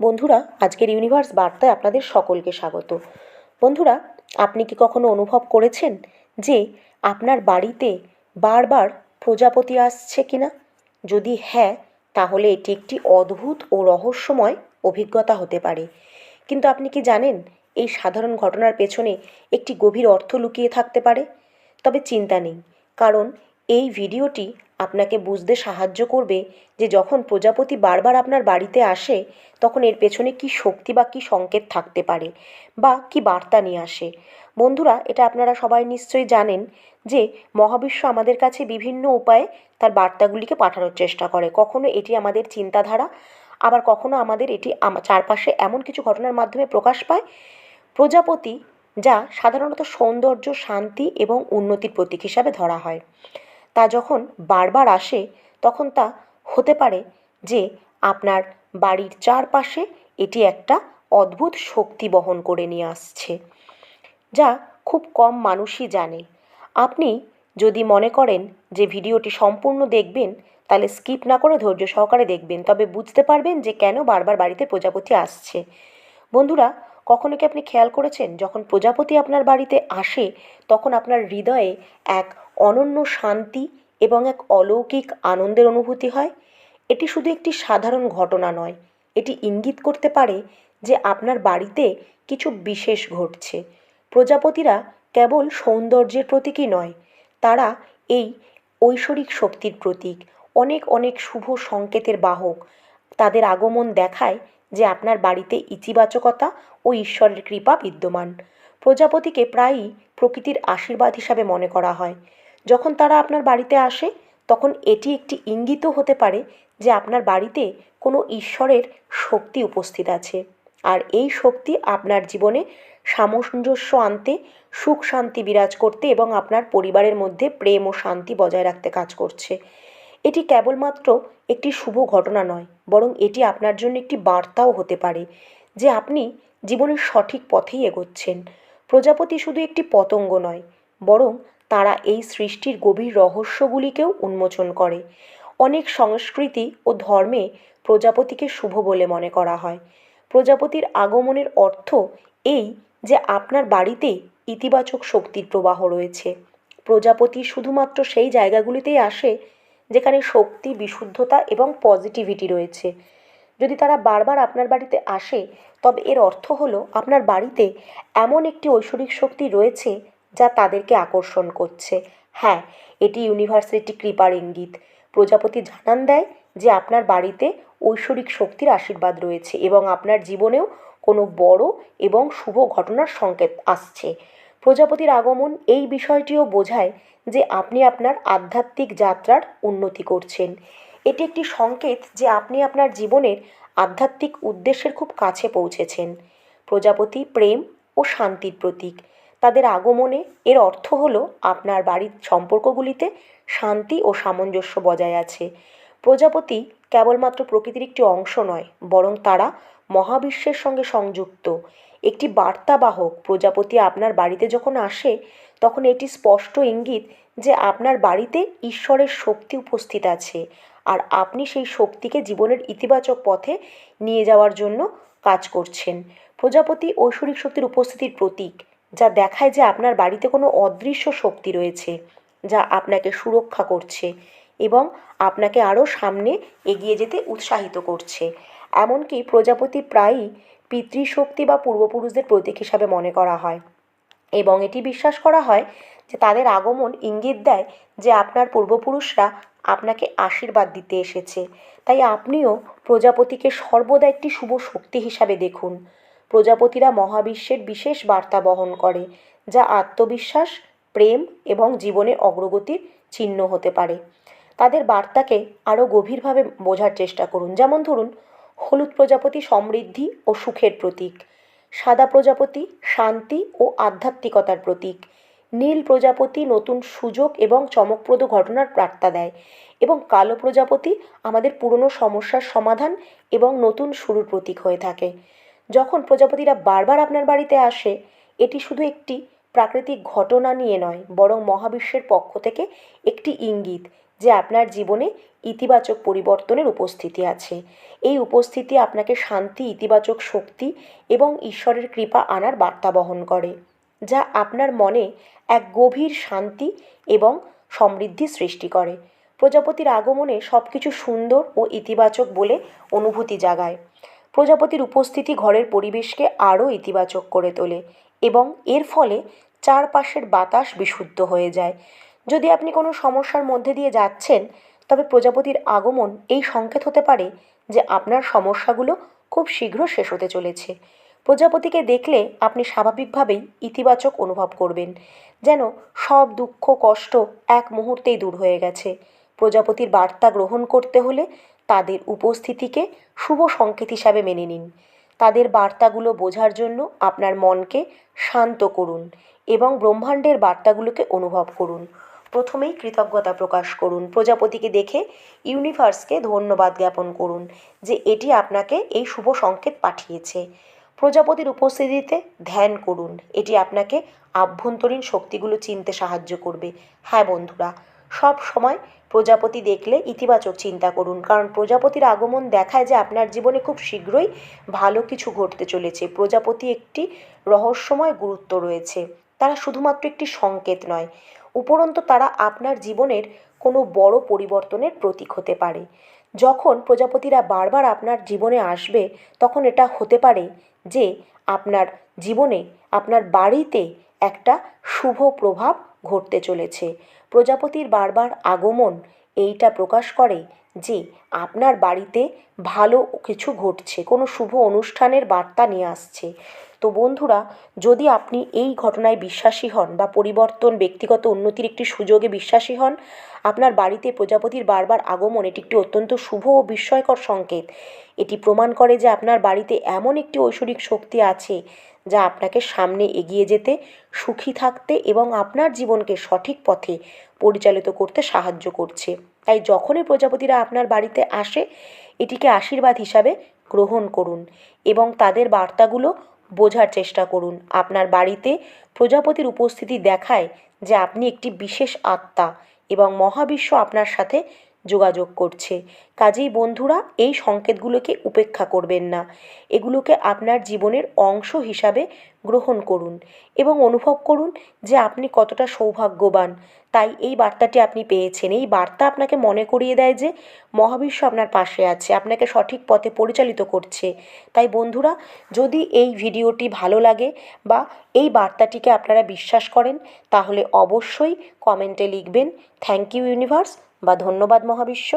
বন্ধুরা, আজকের ইউনিভার্স বার্তায় আপনাদের সকলকে স্বাগত। বন্ধুরা, আপনি কি কখনো অনুভব করেছেন যে আপনার বাড়িতে বারবার প্রজাপতি আসছে কি না যদি হ্যাঁ তাহলে এটি একটি অদ্ভুত ও রহস্যময় অভিজ্ঞতা হতে পারে। কিন্তু আপনি কি জানেন, এই সাধারণ ঘটনার পেছনে একটি গভীর অর্থ লুকিয়ে থাকতে পারে? তবে চিন্তা নেই, কারণ এই ভিডিওটি আপনাকে বুঝতে সাহায্য করবে যে যখন প্রজাপতি বারবার আপনার বাড়িতে আসে, তখন এর পেছনে কী শক্তি বা কী সংকেত থাকতে পারে বা কী বার্তা নিয়ে আসে। বন্ধুরা, এটা আপনারা সবাই নিশ্চয়ই জানেন যে মহাবিশ্ব আমাদের কাছে বিভিন্ন উপায়ে তার বার্তাগুলিকে পাঠানোর চেষ্টা করে। কখনো এটি আমাদের চিন্তাধারা, আবার কখনো আমাদের এটি চারপাশে এমন কিছু ঘটনার মাধ্যমে প্রকাশ পায়। প্রজাপতি, যা সাধারণত সৌন্দর্য, শান্তি এবং উন্নতির প্রতীক হিসাবে ধরা হয়। তা যখন বারবার আসে, তখন তা হতে পারে যে আপনার বাড়ির চারপাশে এটি একটা অদ্ভুত শক্তি বহন করে নিয়ে আসছে, যা খুব কম মানুষই জানে। আপনি যদি মনে করেন যে ভিডিওটি সম্পূর্ণ দেখবেন, তাহলে স্কিপ না করে ধৈর্য সহকারে দেখবেন, তবে বুঝতে পারবেন যে কেন বারবার বাড়িতে প্রজাপতি আসছে। বন্ধুরা, কখনো কি আপনি খেয়াল করেছেন, যখন প্রজাপতি আপনার বাড়িতে আসে, তখন আপনার হৃদয়ে এক অনন্য শান্তি এবং এক অলৌকিক আনন্দের অনুভূতি হয়। এটি শুধু একটি সাধারণ ঘটনা নয়, এটি ইঙ্গিত করতে পারে যে আপনার বাড়িতে কিছু বিশেষ ঘটছে। প্রজাপতিরা কেবল সৌন্দর্যের প্রতীকই নয়, তারা এই ঐশ্বরিক শক্তির প্রতীক। অনেক অনেক শুভ সংকেতের বাহক। তাদের আগমন দেখায় যে আপনার বাড়িতে ইতিবাচকতা ও ঈশ্বরের কৃপা বিদ্যমান। প্রজাপতিকে প্রায়ই প্রকৃতির আশীর্বাদ হিসাবে মনে করা হয়। যখন তারা আপনার বাড়িতে আসে, তখন এটি একটি ইঙ্গিতও হতে পারে যে আপনার বাড়িতে কোনো ঈশ্বরের শক্তি উপস্থিত আছে। আর এই শক্তি আপনার জীবনে সামঞ্জস্য আনতে, সুখ শান্তি বিরাজ করতে এবং আপনার পরিবারের মধ্যে প্রেম ও শান্তি বজায় রাখতে কাজ করছে। এটি কেবলমাত্র একটি শুভ ঘটনা নয়, বরং এটি আপনার জন্য একটি বার্তাও হতে পারে যে আপনি জীবনের সঠিক পথেই এগোচ্ছেন। প্রজাপতি শুধু একটি পতঙ্গ নয়, বরং তারা এই সৃষ্টির গভীর রহস্যগুলিকেও উন্মোচন করে। অনেক সংস্কৃতি ও ধর্মে প্রজাপতিকে শুভ বলে মনে করা হয়। প্রজাপতির আগমনের অর্থ এই যে আপনার বাড়িতে ইতিবাচক শক্তির প্রবাহ রয়েছে। প্রজাপতি শুধুমাত্র সেই জায়গাগুলিতেই আসে যেখানে শক্তি, বিশুদ্ধতা এবং পজিটিভিটি রয়েছে। যদি তারা বারবার আপনার বাড়িতে আসে, তবে এর অর্থ হলো আপনার বাড়িতে এমন একটি ঐশ্বরিক শক্তি রয়েছে যা তাদেরকে আকর্ষণ করছে। হ্যাঁ এটি ইউনিভার্সিটি কৃপার ইঙ্গিত। প্রজাপতি জানান দেয় যে আপনার বাড়িতে ঐশ্বরিক শক্তির আশীর্বাদ রয়েছে এবং আপনার জীবনেও কোনো বড় এবং শুভ ঘটনার সংকেত আসছে। প্রজাপতির আগমন এই বিষয়টিও বোঝায় যে আপনি আপনার আধ্যাত্মিক যাত্রার উন্নতি করছেন। এটি একটি সংকেত যে আপনি আপনার জীবনের আধ্যাত্মিক উদ্দেশ্যের খুব কাছে পৌঁছেছেন। প্রজাপতি প্রেম ও শান্তির প্রতীক। তাদের আগমনে এর অর্থ হলো আপনার বাড়ির সম্পর্কগুলিতে শান্তি ও সামঞ্জস্য বজায় আছে। প্রজাপতি কেবলমাত্র প্রকৃতির একটি অংশ নয়, বরং তারা মহাবিশ্বের সঙ্গে সংযুক্ত। একটি বার্তাবাহক প্রজাপতি আপনার বাড়িতে যখন আসে, তখন এটি স্পষ্ট ইঙ্গিত যে আপনার বাড়িতে ঈশ্বরের শক্তি উপস্থিত আছে, আর আপনি সেই শক্তিকে জীবনের ইতিবাচক পথে নিয়ে যাওয়ার জন্য কাজ করছেন। প্রজাপতি ঐশ্বরিক শক্তির উপস্থিতির প্রতীক। যা দেখায় যে আপনার বাড়িতে কোনো অদৃশ্য শক্তি রয়েছে, যা আপনাকে সুরক্ষা করছে এবং আপনাকে আরও সামনে এগিয়ে যেতে উৎসাহিত করছে। এমনকি প্রজাপতি প্রায়ই পিতৃশক্তি বা পূর্বপুরুষদের প্রতীক হিসাবে মনে করা হয়। এবং এটি বিশ্বাস করা হয় যে তাদের আগমন ইঙ্গিত দেয় যে আপনার পূর্বপুরুষরা আপনাকে আশীর্বাদ দিতে এসেছে। তাই আপনিও প্রজাপতিকে সর্বদা একটি শুভ শক্তি হিসাবে দেখুন। প্রজাপতিরা মহাবিশ্বের বিশেষ বার্তা বহন করে, যা আত্মবিশ্বাস, প্রেম এবং জীবনে অগ্রগতির চিহ্ন হতে পারে। তাদের বার্তাকে আরও গভীরভাবে বোঝার চেষ্টা করুন। যেমন ধরুন, হলুদ প্রজাপতি সমৃদ্ধি ও সুখের প্রতীক, সাদা প্রজাপতি শান্তি ও আধ্যাত্মিকতার প্রতীক, নীল প্রজাপতি নতুন সুযোগ এবং চমকপ্রদ ঘটনার বার্তা দেয়, এবং কালো প্রজাপতি আমাদের পুরনো সমস্যার সমাধান এবং নতুন শুরুর প্রতীক হয়ে থাকে। যখন প্রজাপতিরা বারবার আপনার বাড়িতে আসে, এটি শুধু একটি প্রাকৃতিক ঘটনা নিয়ে নয়, বরং মহাবিশ্বের পক্ষ থেকে একটি ইঙ্গিত যে আপনার জীবনে ইতিবাচক পরিবর্তনের উপস্থিতি আছে। এই উপস্থিতি আপনাকে শান্তি, ইতিবাচক শক্তি এবং ঈশ্বরের কৃপা আনার বার্তা বহন করে, যা আপনার মনে এক গভীর শান্তি এবং সমৃদ্ধি সৃষ্টি করে। প্রজাপতির আগমনে সব কিছু সুন্দর ও ইতিবাচক বলে অনুভূতি জাগায়। প্রজাপতির উপস্থিতি ঘরের পরিবেশকে আরও ইতিবাচক করে তোলে এবং এর ফলে চারপাশের বাতাস বিশুদ্ধ হয়ে যায়। যদি আপনি কোনো সমস্যার মধ্যে দিয়ে যাচ্ছেন, তবে প্রজাপতির আগমন এই সংকেত হতে পারে যে আপনার সমস্যাগুলো খুব শীঘ্র শেষ হতে চলেছে। প্রজাপতিকে দেখলে আপনি স্বাভাবিকভাবেই ইতিবাচক অনুভব করবেন, যেন সব দুঃখ কষ্ট এক মুহূর্তেই দূর হয়ে গেছে। প্রজাপতির বার্তা গ্রহণ করতে হলে তাদের উপস্থিতিকে শুভ সংকেত হিসাবে মেনে নিন। তাদের বার্তাগুলো বোঝার জন্য আপনার মনকে শান্ত করুন এবং ব্রহ্মাণ্ডের বার্তাগুলোকে অনুভব করুন। প্রথমেই কৃতজ্ঞতা প্রকাশ করুন। প্রজাপতিকে দেখে ইউনিভার্সকে ধন্যবাদ জ্ঞাপন করুন যে এটি আপনাকে এই শুভ সংকেত পাঠিয়েছে। প্রজাপতির উপস্থিতিতে ধ্যান করুন। এটি আপনাকে আভ্যন্তরীণ শক্তিগুলো চিনতে সাহায্য করবে। হ্যাঁ বন্ধুরা, সব সময় প্রজাপতি দেখলে ইতিবাচক চিন্তা করুন। কারণ প্রজাপতির আগমন দেখায় যে আপনার জীবনে খুব শীঘ্রই ভালো কিছু ঘটতে চলেছে। প্রজাপতি একটি রহস্যময় গুরুত্ব রয়েছে। তারা শুধুমাত্র একটি সংকেত নয়, উপরন্তু তারা আপনার জীবনের কোনো বড় পরিবর্তনের প্রতীক হতে পারে। যখন প্রজাপতিরা বারবার আপনার জীবনে আসবে, তখন এটা হতে পারে যে আপনার জীবনে, আপনার বাড়িতে একটা শুভ প্রভাব ঘটতে চলেছে। প্রজাপতির বারবার আগমন এইটা প্রকাশ করে যে আপনার বাড়িতে ভালো কিছু ঘটছে, কোনো শুভ অনুষ্ঠানের বার্তা নিয়ে আসছে। তো বন্ধুরা, যদি আপনি এই ঘটনায় বিশ্বাসী হন বা পরিবর্তন, ব্যক্তিগত উন্নতির একটি সুযোগে বিশ্বাসী হন, আপনার বাড়িতে প্রজাপতির বারবার আগমন, এটি একটি অত্যন্ত শুভ ও বিস্ময়কর সংকেত। এটি প্রমাণ করে যে আপনার বাড়িতে এমন একটি ঐশ্বরিক শক্তি আছে, যা আপনাকে সামনে এগিয়ে যেতে, সুখী থাকতে এবং আপনার জীবনকে সঠিক পথে পরিচালিত করতে সাহায্য করছে। তাই যখনই প্রজাপতিরা আপনার বাড়িতে আসে, এটিকে আশীর্বাদ হিসাবে গ্রহণ করুন এবং তাদের বার্তাগুলো বোঝার চেষ্টা করুন। আপনার বাড়িতে প্রজাপতির উপস্থিতি দেখায় যে আপনি একটি বিশেষ আত্মা এবং মহাবিশ্ব আপনার সাথে যোগাযোগ করছে। কাজেই বন্ধুরা, এই সংকেতগুলোকে উপেক্ষা করবেন না। এগুলোকে আপনার জীবনের অংশ হিসাবে গ্রহণ করুন এবং অনুভব করুন যে আপনি কতটা সৌভাগ্যবান। তাই এই বার্তাটি আপনি পেয়েছেন। এই বার্তা আপনাকে মনে করিয়ে দেয় যে মহাবিশ্ব আপনার পাশে আছে, আপনাকে সঠিক পথে পরিচালিত করছে। তাই বন্ধুরা, যদি এই ভিডিওটি ভালো লাগে বা এই বার্তাটিকে আপনারা বিশ্বাস করেন, তাহলে অবশ্যই কমেন্টে লিখবেন, থ্যাংক ইউ ইউনিভার্স। বা ধন্যবাদ মহাবিশ্ব।